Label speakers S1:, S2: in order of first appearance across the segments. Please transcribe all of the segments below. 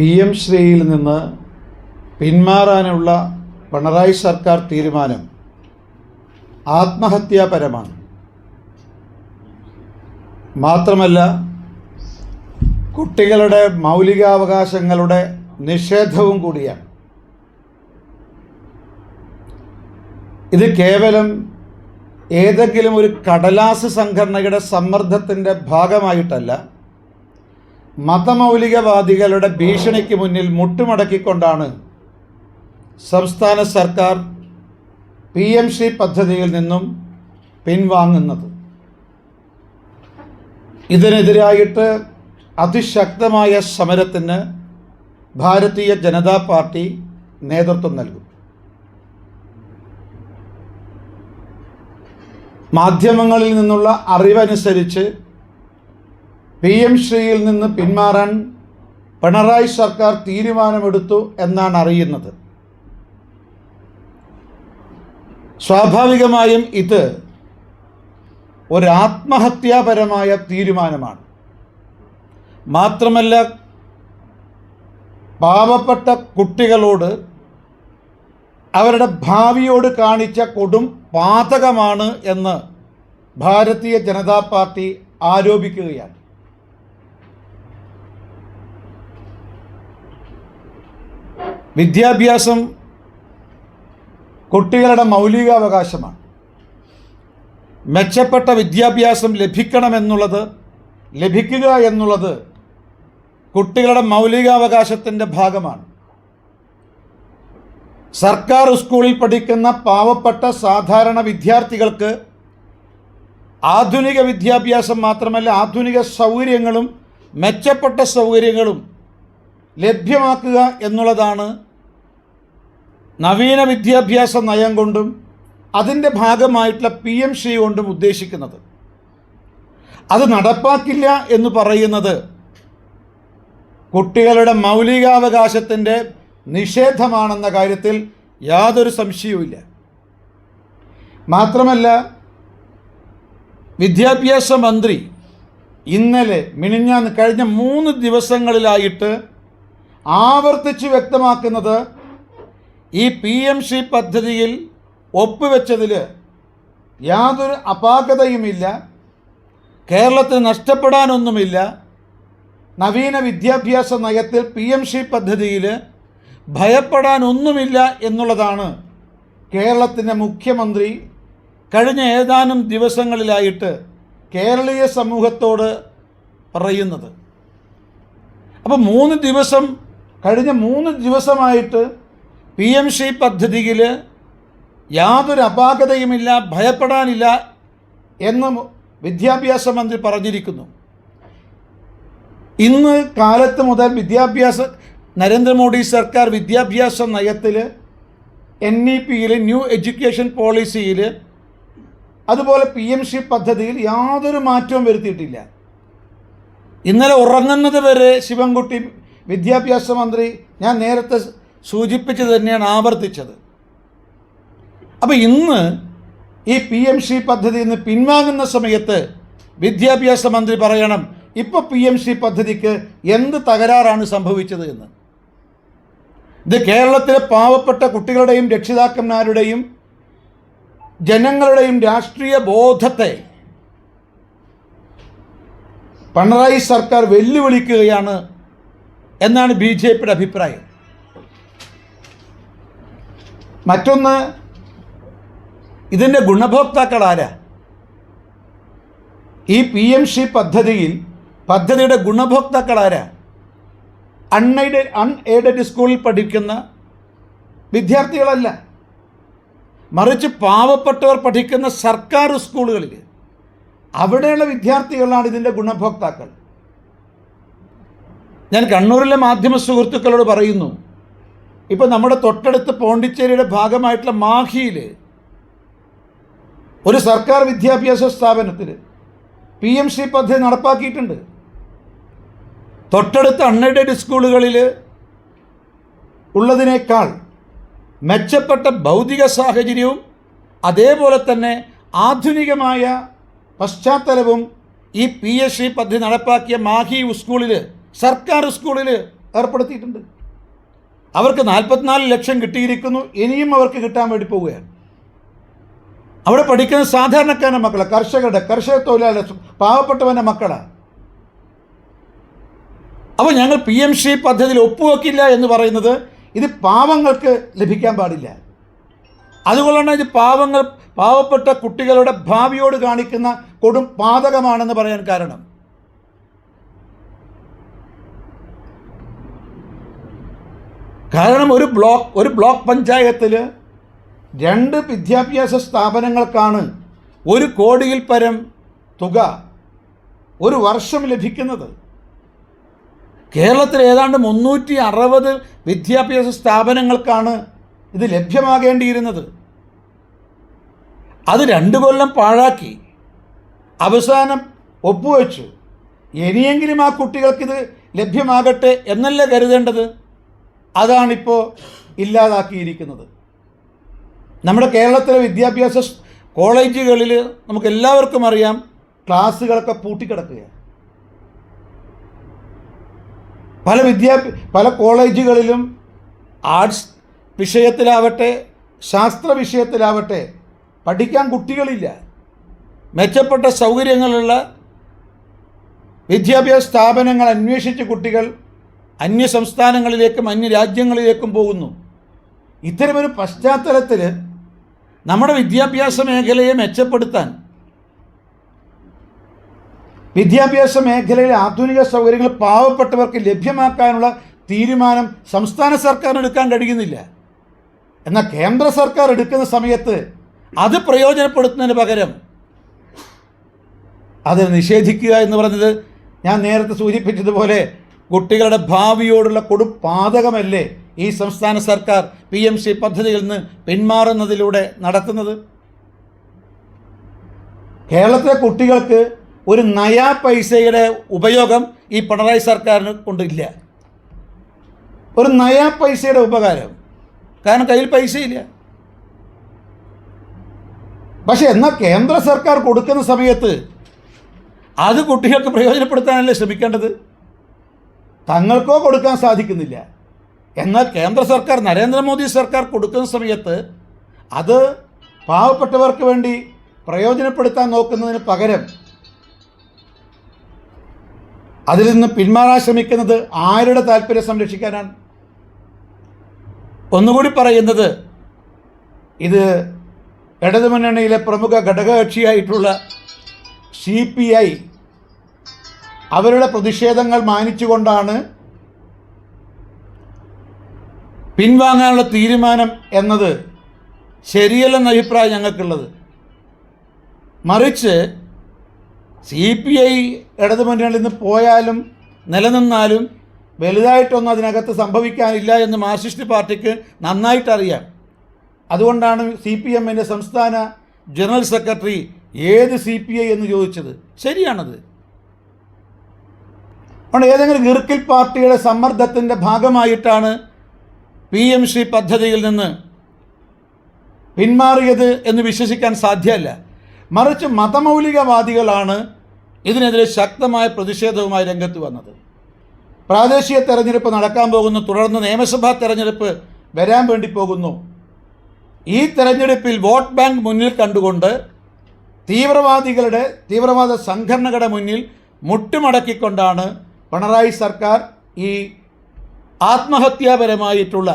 S1: P M ശ്രീയിൽ നിന്ന് പിന്മാറാനുള്ള പിണറായി സർക്കാർ തീരുമാനം ആത്മഹത്യാപരമാണ്. മാത്രമല്ല കുട്ടികളുടെ മൗലികാവകാശങ്ങളുടെ നിഷേധവും കൂടിയാണ്. ഇത് കേവലം ഏതെങ്കിലും ഒരു കടലാസ് സംഘടനയുടെ സമ്മർദ്ദത്തിന്റെ ഭാഗമായിട്ടല്ല മതമൗലികവാദികളുടെ ഭീഷണിക്ക് മുന്നിൽ മുട്ടുമടക്കിക്കൊണ്ടാണ് സംസ്ഥാന സർക്കാർ പി എം സി പദ്ധതിയിൽ നിന്നും പിൻവാങ്ങുന്നത്. ഇതിനെതിരായിട്ട് അതിശക്തമായ സമരത്തിന് ഭാരതീയ ജനതാ പാർട്ടി നേതൃത്വം നൽകും. മാധ്യമങ്ങളിൽ നിന്നുള്ള അറിവനുസരിച്ച് പി എം ശ്രീയിൽ നിന്ന് പിന്മാറാൻ പിണറായി സർക്കാർ തീരുമാനമെടുത്തു എന്നാണ് അറിയുന്നത്. സ്വാഭാവികമായും ഇത് ഒരു ആത്മഹത്യാപരമായ തീരുമാനമാണ്. മാത്രമല്ല പാവപ്പെട്ട കുട്ടികളോട് അവരുടെ ഭാവിയോട് കാണിച്ച കൊടും പാതകമാണ് എന്ന് ഭാരതീയ ജനതാ പാർട്ടി ആരോപിക്കുകയാണ്. വിദ്യാഭ്യാസം കുട്ടികളുടെ മൗലികാവകാശമാണ്. മെച്ചപ്പെട്ട വിദ്യാഭ്യാസം ലഭിക്കണമെന്നുള്ളത് ലഭിക്കുക എന്നുള്ളത് കുട്ടികളുടെ മൗലികാവകാശത്തിന്റെ ഭാഗമാണ്. സർക്കാർ സ്കൂളിൽ പഠിക്കുന്ന പാവപ്പെട്ട സാധാരണ വിദ്യാർത്ഥികൾക്ക് ആധുനിക വിദ്യാഭ്യാസം മാത്രമല്ല ആധുനിക സൗകര്യങ്ങളും മെച്ചപ്പെട്ട സൗകര്യങ്ങളും ലഭ്യമാക്കുക എന്നുള്ളതാണ് നവീന വിദ്യാഭ്യാസ നയം കൊണ്ടും അതിന്റെ ഭാഗമായിട്ടുള്ള പി എം ശ്രീ കൊണ്ടും ഉദ്ദേശിക്കുന്നത്. അത് നടപ്പാക്കില്ല എന്ന് പറയുന്നത് കുട്ടികളുടെ മൗലികാവകാശത്തിന്റെ നിഷേധമാണെന്ന കാര്യത്തിൽ യാതൊരു സംശയവുമില്ല. മാത്രമല്ല വിദ്യാഭ്യാസ മന്ത്രി ഇന്നലെ മിനിഞ്ഞാന്ന് കഴിഞ്ഞ മൂന്ന് ദിവസങ്ങളിലായിട്ട് ആവർത്തിച്ച് വ്യക്തമാക്കുന്നത് ഈ പി എം സി പദ്ധതിയിൽ ഒപ്പുവെച്ചതിൽ യാതൊരു അപാകതയുമില്ല കേരളത്തിന് നഷ്ടപ്പെടാനൊന്നുമില്ല. നവീന വിദ്യാഭ്യാസ നയത്തിൽ പി എം സി പദ്ധതിയിൽ ഭയപ്പെടാനൊന്നുമില്ല എന്നുള്ളതാണ് കേരളത്തിന്റെ മുഖ്യമന്ത്രി കഴിഞ്ഞ ഏതാനും ദിവസങ്ങളിലായിട്ട് കേരളീയ സമൂഹത്തോട് പറയുന്നത്. അപ്പോൾ മൂന്ന് ദിവസം കഴിഞ്ഞ മൂന്ന് ദിവസമായിട്ട് പി എം സി പദ്ധതിയിൽ യാതൊരു അപാകതയുമില്ല ഭയപ്പെടാനില്ല എന്ന് വിദ്യാഭ്യാസ മന്ത്രി പറഞ്ഞിരിക്കുന്നു. ഇന്ന് കാലത്ത് മുതൽ വിദ്യാഭ്യാസ നരേന്ദ്രമോദി സർക്കാർ വിദ്യാഭ്യാസ നയത്തിൽ എൻ ഇ പിയിൽ ന്യൂ എഡ്യൂക്കേഷൻ പോളിസിയിൽ അതുപോലെ പി എം സി പദ്ധതിയിൽ യാതൊരു മാറ്റവും വരുത്തിയിട്ടില്ല. ഇന്നലെ ഉറങ്ങുന്നത് വരെ ശിവൻകുട്ടി വിദ്യാഭ്യാസ മന്ത്രി ഞാൻ നേരത്തെ സൂചിപ്പിച്ചത് തന്നെയാണ് ആവർത്തിച്ചത്. അപ്പോൾ ഇന്ന് ഈ പി എം സി പദ്ധതിയിൽ നിന്ന് പിൻവാങ്ങുന്ന സമയത്ത് വിദ്യാഭ്യാസ മന്ത്രി പറയണം ഇപ്പോൾ പി എം സി പദ്ധതിക്ക് എന്ത് തകരാറാണ് സംഭവിച്ചത് എന്ന്. ഇത് കേരളത്തിലെ പാവപ്പെട്ട കുട്ടികളുടെയും രക്ഷിതാക്കന്മാരുടെയും ജനങ്ങളുടെയും രാഷ്ട്രീയ ബോധത്തെ പിണറായി സർക്കാർ വെല്ലുവിളിക്കുകയാണ് എന്നാണ് ബി ജെ പിയുടെ അഭിപ്രായം. മറ്റൊന്ന് ഇതിന്റെ ഗുണഭോക്താക്കൾ ആരാ? ഈ പി എം സി പദ്ധതിയിൽ പദ്ധതിയുടെ ഗുണഭോക്താക്കൾ ആരാ? അൺഎയ്ഡഡ് അൺഎയ്ഡഡ് സ്കൂളിൽ പഠിക്കുന്ന വിദ്യാർത്ഥികളല്ല. മറിച്ച് പാവപ്പെട്ടവർ പഠിക്കുന്ന സർക്കാർ സ്കൂളുകളിൽ അവിടെയുള്ള വിദ്യാർത്ഥികളാണ് ഇതിന്റെ ഗുണഭോക്താക്കൾ. ഞാൻ കണ്ണൂരിലെ മാധ്യമ സുഹൃത്തുക്കളോട് പറയുന്നു ഇപ്പോൾ നമ്മുടെ തൊട്ടടുത്ത് പോണ്ടിച്ചേരിയുടെ ഭാഗമായിട്ടുള്ള മാഹിയിൽ ഒരു സർക്കാർ വിദ്യാഭ്യാസ സ്ഥാപനത്തിൽ പി എം സി പദ്ധതി നടപ്പാക്കിയിട്ടുണ്ട്. തൊട്ടടുത്ത അൺഎയ്ഡഡ് സ്കൂളുകളിൽ ഉള്ളതിനേക്കാൾ മെച്ചപ്പെട്ട ഭൗതിക സാഹചര്യവും അതേപോലെ തന്നെ ആധുനികമായ പശ്ചാത്തലവും ഈ പി എസ് സി പദ്ധതി നടപ്പാക്കിയ മാഹി സ്കൂളിൽ സർക്കാർ സ്കൂളിൽ ഏർപ്പെടുത്തിയിട്ടുണ്ട്. അവർക്ക് നാൽപ്പത്തിനാല് ലക്ഷം കിട്ടിയിരിക്കുന്നു ഇനിയും അവർക്ക് കിട്ടാൻ വേണ്ടി പോവുകയാണ്. അവിടെ പഠിക്കുന്ന സാധാരണക്കാരന്റെ മക്കളെ കർഷകരുടെ കർഷക തൊഴിലാളി പാവപ്പെട്ടവന്റെ മക്കളാണ് അപ്പോൾ ഞങ്ങൾ പി എം ശ്രീ പദ്ധതിയിൽ ഒപ്പുവെക്കില്ല എന്ന് പറയുന്നത് ഇത് പാവങ്ങൾക്ക് ലഭിക്കാൻ പാടില്ല. അതുകൊണ്ടാണ് ഇത് പാവങ്ങൾ പാവപ്പെട്ട കുട്ടികളുടെ ഭാവിയോട് കാണിക്കുന്ന കൊടും പാതകമാണെന്ന് പറയാൻ കാരണം. കാരണം ഒരു ബ്ലോക്ക് ഒരു ബ്ലോക്ക് പഞ്ചായത്തിൽ രണ്ട് വിദ്യാഭ്യാസ സ്ഥാപനങ്ങൾക്കാണ് ഒരു കോടിയിൽ പരം തുക ഒരു വർഷം ലഭിക്കുന്നത്. കേരളത്തിൽ ഏതാണ്ട് മുന്നൂറ്റി അറുപത് വിദ്യാഭ്യാസ സ്ഥാപനങ്ങൾക്കാണ് ഇത് ലഭ്യമാകേണ്ടിയിരുന്നത്. അത് രണ്ട് കൊല്ലം പാഴാക്കി. അവസാനം ഒപ്പുവെച്ചു. ഇനിയെങ്കിലും ആ കുട്ടികൾക്കിത് ലഭ്യമാകട്ടെ എന്നല്ല കരുതേണ്ടത്? അതാണിപ്പോൾ ഇല്ലാതാക്കിയിരിക്കുന്നത്. നമ്മുടെ കേരളത്തിലെ വിദ്യാഭ്യാസ കോളേജുകളിൽ നമുക്ക് എല്ലാവർക്കും അറിയാം ക്ലാസ്സുകളൊക്കെ പൂട്ടിക്കിടക്കുകയാണ്. പല വിദ്യാ പല കോളേജുകളിലും ആർട്സ് വിഷയത്തിലാവട്ടെ ശാസ്ത്ര വിഷയത്തിലാവട്ടെ പഠിക്കാൻ കുട്ടികളില്ല. മെച്ചപ്പെട്ട സൗകര്യങ്ങളുള്ള വിദ്യാഭ്യാസ സ്ഥാപനങ്ങൾ അന്വേഷിച്ച് കുട്ടികൾ അന്യ സംസ്ഥാനങ്ങളിലേക്കും അന്യ രാജ്യങ്ങളിലേക്കും പോകുന്നു. ഇത്തരമൊരു പശ്ചാത്തലത്തിൽ നമ്മുടെ വിദ്യാഭ്യാസ മേഖലയെ മെച്ചപ്പെടുത്താൻ വിദ്യാഭ്യാസ മേഖലയിലെ ആധുനിക സൗകര്യങ്ങൾ പാവപ്പെട്ടവർക്ക് ലഭ്യമാക്കാനുള്ള തീരുമാനം സംസ്ഥാന സർക്കാർ എടുക്കാൻ കഴിയുന്നില്ല. എന്നാൽ കേന്ദ്ര സർക്കാർ എടുക്കുന്ന സമയത്ത് അത് പ്രയോജനപ്പെടുത്തുന്നതിന് പകരം അത് നിഷേധിക്കുക എന്ന് പറഞ്ഞത് ഞാൻ നേരത്തെ സൂചിപ്പിച്ചതുപോലെ കുട്ടികളുടെ ഭാവിയോടുള്ള കൊടുപാതകമല്ലേ ഈ സംസ്ഥാന സർക്കാർ പി എം സി പദ്ധതിയിൽ നിന്ന് പിന്മാറുന്നതിലൂടെ നടത്തുന്നത്? കേരളത്തിലെ കുട്ടികൾക്ക് ഒരു നയാ പൈസയുടെ ഉപയോഗം ഈ പിണറായി സർക്കാരിന് കൊണ്ടില്ല. ഒരു നയാ പൈസയുടെ ഉപകാരം. കാരണം കയ്യിൽ പൈസയില്ല. പക്ഷെ എന്നാൽ കേന്ദ്ര സർക്കാർ കൊടുക്കുന്ന സമയത്ത് അത് കുട്ടികൾക്ക് പ്രയോജനപ്പെടുത്താനല്ലേ ശ്രമിക്കേണ്ടത്? തങ്ങൾക്കോ കൊടുക്കാൻ സാധിക്കുന്നില്ല. എന്നാൽ കേന്ദ്ര സർക്കാർ നരേന്ദ്രമോദി സർക്കാർ കൊടുക്കുന്ന സമയത്ത് അത് പാവപ്പെട്ടവർക്ക് വേണ്ടി പ്രയോജനപ്പെടുത്താൻ നോക്കുന്നതിന് പകരം അതിൽ നിന്ന് പിന്മാറാൻ ശ്രമിക്കുന്നത് ആരുടെ താല്പര്യം സംരക്ഷിക്കാനാണ്? ഒന്നുകൂടി പറയുന്നത് ഇത് ഇടതുമുന്നണിയിലെ പ്രമുഖ ഘടകകക്ഷിയായിട്ടുള്ള സി പി ഐ അവരുടെ പ്രതിഷേധങ്ങൾ മാനിച്ചുകൊണ്ടാണ് പിൻവാങ്ങാനുള്ള തീരുമാനം എന്നത് ശരിയല്ലെന്ന അഭിപ്രായം ഞങ്ങൾക്കുള്ളത്. മറിച്ച് സി പി ഐ ഇടതുമുന്നണിയിൽ നിന്ന് പോയാലും നിലനിന്നാലും വലുതായിട്ടൊന്നും അതിനകത്ത് സംഭവിക്കാനില്ല എന്ന് മാർക്സിസ്റ്റ് പാർട്ടിക്ക് നന്നായിട്ടറിയാം. അതുകൊണ്ടാണ് സി പി എമ്മിന്റെ സംസ്ഥാന ജനറൽ സെക്രട്ടറി ഏത് സി പി ഐ എന്ന് ചോദിച്ചത്. ശരിയാണത്. അതുകൊണ്ട് ഏതെങ്കിലും ഗിർക്കിൽ പാർട്ടിയുടെ സമ്മർദ്ദത്തിന്റെ ഭാഗമായിട്ടാണ് പി എം സി പദ്ധതിയിൽ നിന്ന് പിന്മാറിയത് എന്ന് വിശ്വസിക്കാൻ സാധ്യമല്ല മറിച്ച് മതമൗലികവാദികളാണ് ഇതിനെതിരെ ശക്തമായ പ്രതിഷേധവുമായി രംഗത്ത് വന്നത്. പ്രാദേശിക തെരഞ്ഞെടുപ്പ് നടക്കാൻ പോകുന്നു തുടർന്ന് നിയമസഭാ തെരഞ്ഞെടുപ്പ് വരാൻ വേണ്ടി പോകുന്നു. ഈ തെരഞ്ഞെടുപ്പിൽ വോട്ട് ബാങ്ക് മുന്നിൽ കണ്ടുകൊണ്ട് തീവ്രവാദികളുടെ തീവ്രവാദ സംഘടനകളുടെ മുന്നിൽ മുട്ടുമടക്കിക്കൊണ്ടാണ് പിണറായി സർക്കാർ ഈ ആത്മഹത്യാപരമായിട്ടുള്ള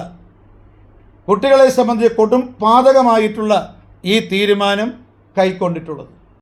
S1: കുട്ടികളെ സംബന്ധിച്ച് കൊടും പാതകമായിട്ടുള്ള ഈ തീരുമാനം കൈക്കൊണ്ടിട്ടുള്ളത്.